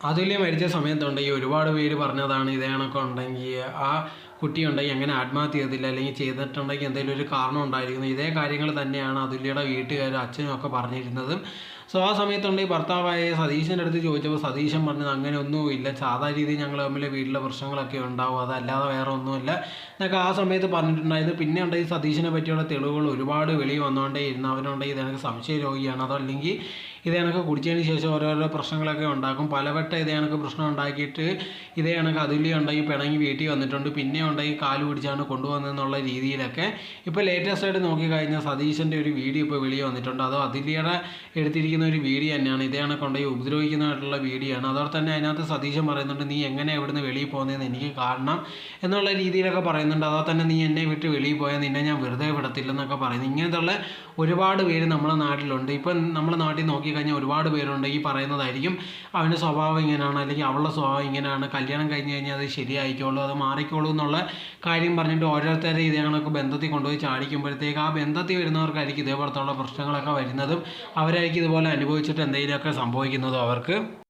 അതുല്യ മരിച്ച സമയത്തുണ്ടെങ്കിൽ ഒരുപാട് പേര് പറഞ്ഞതാണ് ഇതേ കണക്ക് ഉണ്ടെങ്കിൽ ആ കുട്ടി ഉണ്ടെങ്കിൽ എങ്ങനെ ആത്മഹത്യ ചെയ്തില്ല അല്ലെങ്കിൽ ചെയ്തിട്ടുണ്ടെങ്കിൽ എന്തെങ്കിലും ഒരു കാരണം ഉണ്ടായിരിക്കുന്നു. ഇതേ കാര്യങ്ങൾ തന്നെയാണ് അതുല്യയുടെ വീട്ടുകാരും അച്ഛനും ഒക്കെ പറഞ്ഞിരുന്നതും. സോ ആ സമയത്തുണ്ടെങ്കിൽ ഭർത്താവായ സതീശന്റെ അടുത്ത് ചോദിച്ചപ്പോൾ സതീശൻ പറഞ്ഞത് അങ്ങനെ ഒന്നുമില്ല സാധാ രീതിയിൽ ഞങ്ങൾ തമ്മിൽ വീട്ടിലെ പ്രശ്നങ്ങളൊക്കെ ഉണ്ടാവും. അതല്ലാതെ വേറെ ഒന്നുമില്ല എന്നൊക്കെ ആ സമയത്ത് പറഞ്ഞിട്ടുണ്ടായിരുന്നു. പിന്നെ ഉണ്ടെങ്കിൽ സതീശനെ പറ്റിയുള്ള തെളിവുകൾ ഒരുപാട് വെളിയിൽ വന്നുകൊണ്ടേ ഇരുന്നു അവനുണ്ടെങ്കിൽ ഇത് എനിക്ക് സംശയ രോഗിയാണ് അതല്ലെങ്കിൽ ഇത് കണക്ക് കുടിച്ചതിന് ശേഷം ഓരോരോ പ്രശ്നങ്ങളൊക്കെ ഉണ്ടാക്കും. പലവട്ടം ഇതേ കണക്ക് പ്രശ്നം ഉണ്ടാക്കിയിട്ട് ഇതേ കണക്ക് അതുല്യം ഉണ്ടെങ്കിൽ പിണങ്ങി വീട്ടിൽ വന്നിട്ടുണ്ട്. പിന്നെ ഉണ്ടെങ്കിൽ കാൽ പിടിച്ചാണ് കൊണ്ടുവന്നതെന്നുള്ള രീതിയിലൊക്കെ ഇപ്പോൾ ലേറ്റസ്റ്റ് ആയിട്ട് നോക്കിക്കഴിഞ്ഞാൽ സതീശന്റെ ഒരു വീഡിയോ ഇപ്പോൾ വെളിയിൽ വന്നിട്ടുണ്ട്. അതോ അതുല്യയുടെ എടുത്തിരിക്കുന്ന ഒരു വീഡിയോ തന്നെയാണ്. ഇതേ കണക്ക് ഉണ്ടെങ്കിൽ ഉപദ്രവിക്കുന്നതായിട്ടുള്ള വീഡിയോ ആണ്. അതോടെ തന്നെ അതിനകത്ത് സതീശൻ പറയുന്നുണ്ട് നീ എങ്ങനെ ഇവിടുന്ന് വെളിയിൽ പോകുന്നതെന്ന് എനിക്ക് കാണണം എന്നുള്ള രീതിയിലൊക്കെ പറയുന്നുണ്ട്. അതോ തന്നെ നീ എന്നെ വിട്ട് വെളിയിൽ പോയാൽ നിന്നെ ഞാൻ വെറുതെ വിടത്തില്ലെന്നൊക്കെ പറയുന്നു. ഇങ്ങനത്തുള്ള ഒരുപാട് പേര് നമ്മുടെ നാട്ടിലുണ്ട്. ഇപ്പം നമ്മുടെ നാട്ടിൽ നോക്കിക്കഴിഞ്ഞാൽ ഒരുപാട് പേരുണ്ട്. ഈ പറയുന്നതായിരിക്കും അവന്റെ സ്വഭാവം ഇങ്ങനെയാണ് അല്ലെങ്കിൽ അവളുടെ സ്വഭാവം ഇങ്ങനെയാണ്. കല്യാണം കഴിഞ്ഞ് കഴിഞ്ഞാൽ അത് ശരിയായിക്കോളൂ അത് മാറിക്കോളൂ എന്നുള്ള കാര്യം പറഞ്ഞിട്ട് ഓരോരുത്തരെ ഇതേ ബന്ധത്തിൽ കൊണ്ടുപോയി ചാടിക്കുമ്പോഴത്തേക്ക് ആ ബന്ധത്തിൽ വരുന്നവർക്കായിരിക്കും ഇതേപോലത്തുള്ള പ്രശ്നങ്ങളൊക്കെ വരുന്നതും അവരായിരിക്കും ഇതുപോലെ അനുഭവിച്ചിട്ട് എന്തെങ്കിലുമൊക്കെ സംഭവിക്കുന്നതും അവർക്ക്.